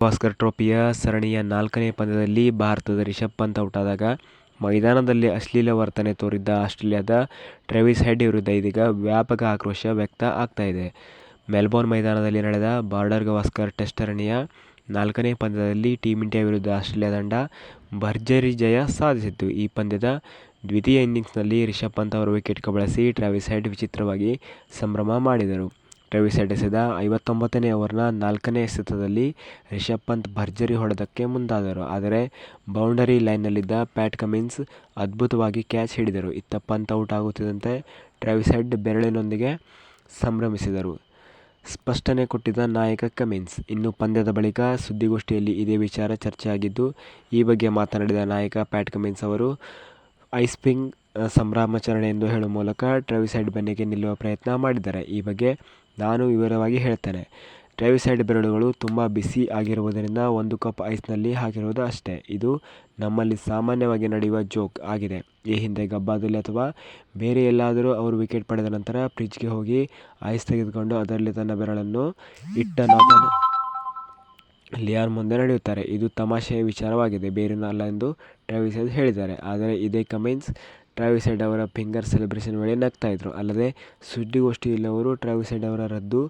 ಗವಾಸ್ಕರ್ ಟ್ರೋಫಿಯ ಸರಣಿಯ ನಾಲ್ಕನೇ ಪಂದ್ಯದಲ್ಲಿ ಭಾರತದ ರಿಷಭ್ ಪಂತ್ ಔಟಾದಾಗ ಮೈದಾನದಲ್ಲಿ ಅಶ್ಲೀಲ ವರ್ತನೆ ತೋರಿದ್ದ ಆಸ್ಟ್ರೇಲಿಯಾದ ಟ್ರೆವಿಸ್ ಹೆಡ್ ವಿರುದ್ಧ ಇದೀಗ ವ್ಯಾಪಕ ಆಕ್ರೋಶ ವ್ಯಕ್ತ ಆಗ್ತಾಯಿದೆ. ಮೆಲ್ಬೋರ್ನ್ ಮೈದಾನದಲ್ಲಿ ನಡೆದ ಬಾರ್ಡರ್ ಗವಾಸ್ಕರ್ ಟೆಸ್ಟ್ ಸರಣಿಯ ನಾಲ್ಕನೇ ಪಂದ್ಯದಲ್ಲಿ ಟೀಮ್ ಇಂಡಿಯಾ ವಿರುದ್ಧ ಆಸ್ಟ್ರೇಲಿಯಾ ತಂಡ ಭರ್ಜರಿ ಜಯ ಸಾಧಿಸಿತ್ತು. ಈ ಪಂದ್ಯದ ದ್ವಿತೀಯ ಇನ್ನಿಂಗ್ಸ್ನಲ್ಲಿ ರಿಷಭ್ ಪಂತ್ ಅವರು ವಿಕೆಟ್ ಕಬಳಿಸಿ ಟ್ರಾವಿಸ್ ಹೆಡ್ ವಿಚಿತ್ರವಾಗಿ ಸಂಭ್ರಮ ಮಾಡಿದರು. ಟ್ರೆವಿಸ್ ಹೆಡ್ ಎಸೆದ ಐವತ್ತೊಂಬತ್ತನೇ ಓವರ್ನ ನಾಲ್ಕನೇ ಎಸೆತದಲ್ಲಿ ರಿಷಭ್ ಪಂತ್ ಭರ್ಜರಿ ಹೊಡೆದಕ್ಕೆ ಮುಂದಾದರು. ಆದರೆ ಬೌಂಡರಿ ಲೈನ್ನಲ್ಲಿದ್ದ ಪ್ಯಾಟ್ ಕಮಿನ್ಸ್ ಅದ್ಭುತವಾಗಿ ಕ್ಯಾಚ್ ಹಿಡಿದರು. ಇತ್ತ ಪಂತ್ ಔಟ್ ಆಗುತ್ತಿದ್ದಂತೆ ಟ್ರಾವಿಸ್ ಹೆಡ್ ಬೆರಳಿನೊಂದಿಗೆ ಸಂಭ್ರಮಿಸಿದರು. ಸ್ಪಷ್ಟನೆ ಕೊಟ್ಟಿದ್ದ ನಾಯಕ ಕಮಿನ್ಸ್. ಇನ್ನು ಪಂದ್ಯದ ಬಳಿಕ ಸುದ್ದಿಗೋಷ್ಠಿಯಲ್ಲಿ ಇದೇ ವಿಚಾರ ಚರ್ಚೆಯಾಗಿದ್ದು, ಈ ಬಗ್ಗೆ ಮಾತನಾಡಿದ ನಾಯಕ ಪ್ಯಾಟ್ ಕಮಿನ್ಸ್ ಅವರು ಐಸ್ಪಿಂಗ್ ಸಂಭ್ರಮಾಚರಣೆ ಎಂದು ಹೇಳುವ ಮೂಲಕ ಟ್ರೆವಿಸ್ ಹೆಡ್ ಬೆನ್ನಿಗೆ ನಿಲ್ಲುವ ಪ್ರಯತ್ನ ಮಾಡಿದ್ದಾರೆ. ಈ ಬಗ್ಗೆ ನಾನು ವಿವರವಾಗಿ ಹೇಳ್ತೇನೆ. ಟ್ರೆವಿಸ್ ಹೆಡ್ ಬೆರಳುಗಳು ತುಂಬ ಬಿಸಿ ಆಗಿರುವುದರಿಂದ ಒಂದು ಕಪ್ ಐಸ್ನಲ್ಲಿ ಹಾಕಿರುವುದು ಅಷ್ಟೇ. ಇದು ನಮ್ಮಲ್ಲಿ ಸಾಮಾನ್ಯವಾಗಿ ನಡೆಯುವ ಜೋಕ್ ಆಗಿದೆ. ಈ ಹಿಂದೆ ಗಬ್ಬಾದಲ್ಲಿ ಅಥವಾ ಬೇರೆ ಎಲ್ಲಾದರೂ ಅವರು ವಿಕೆಟ್ ಪಡೆದ ನಂತರ ಫ್ರಿಜ್ಗೆ ಹೋಗಿ ಐಸ್ ತೆಗೆದುಕೊಂಡು ಅದರಲ್ಲಿ ತನ್ನ ಬೆರಳನ್ನು ಇಟ್ಟ ನಾಥನ್ ಲಿಯಾನ್ ಮುಂದೆ ನಡೆಯುತ್ತಾರೆ. ಇದು ತಮಾಷೆಯ ವಿಚಾರವಾಗಿದೆ, ಬೇರೇನೂ ಅಲ್ಲ ಎಂದು ಟ್ರೆವಿಸ್ ಹೇಳಿದ್ದಾರೆ. ಆದರೆ ಇದೇ ಕಮಿನ್ಸ್ ಟ್ರೆವಿಸ್ ಹೆಡ್ ಅವರ ಫಿಂಗರ್ ಸೆಲೆಬ್ರೇಷನ್ ವೇಳೆ ನಗ್ತಾ ಇದ್ರು. ಅಲ್ಲದೆ ಸುದ್ದಿಗೋಷ್ಠಿಯಲ್ಲಿ ಅವರು ಟ್ರಾವಿಸ್ ಹೆಡ್ ಅವರ ರದ್ದು